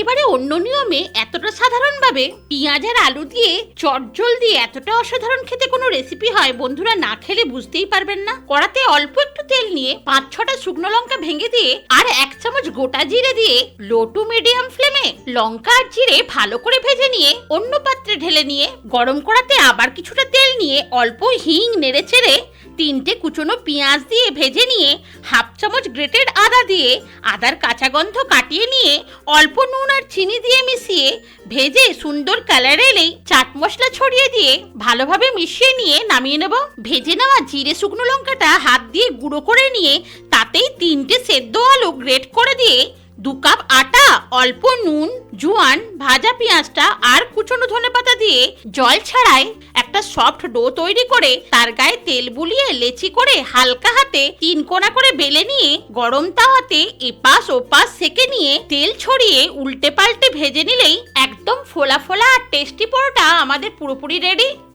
একেবারে অন্য নিয়মে এতটা সাধারণভাবে পেঁয়াজ আর আলু দিয়ে চটজল দিয়ে এতটা অসাধারণ খেতে কোনো রেসিপি হয় বন্ধুরা না খেলে বুঝতেই পারবেন না। কড়াতে অল্প একটু তেল নিয়ে পাঁচ ছটা শুকনো লঙ্কা ভেঙে দিয়ে আর এক চামচ গোটা জিরে দিয়ে লো টু মিডিয়াম ফ্লেমে লঙ্কা আর জিরে ভালো করে ভেজে নিয়ে অন্য পাত্রে ঢেলে নিয়ে গরম কড়াতে আবার কিছুটা তেল নিয়ে অল্প হিং নেড়ে চেড়ে তিনটে কুচনো পেঁয়াজ দিয়ে ভেজে নিয়ে হাফ চামচ গ্রেটেড আদা দিয়ে আদার কাঁচা গন্ধ কাটিয়ে নিয়ে অল্প নুন আর চিনি দিয়ে মিশিয়ে ভেজে সুন্দর কালার এলেই চাট মশলা ছড়িয়ে দিয়ে ভালোভাবে মিশিয়ে নিয়ে নামিয়ে নেব। ভেজে নেওয়া জিরে শুকনো লঙ্কাটা হাত দিয়ে গুঁড়ো করে নিয়ে তাতেই তিনটে সেদ্ধ আলু গ্রেট করে দিয়ে দু কাপ আটা, অল্প নুন, জোয়ান, ভাজা পেঁয়াজটা আর কুচনো ধনে পাতা দিয়ে জল ছাড়াই একটা সফট ডো তৈরি করে তার গায়ে তেল বুলিয়ে লেচি করে হালকা হাতে তিন কোনা করে বেলে নিয়ে গরম তাওয়াতে এপাশ ওপাশ সেকে নিয়ে তেল ছড়িয়ে উল্টে পাল্টে ভেজে নিলেই একদম ফোলা ফোলা আর টেস্টি পরোটা আমাদের পুরোপুরি রেডি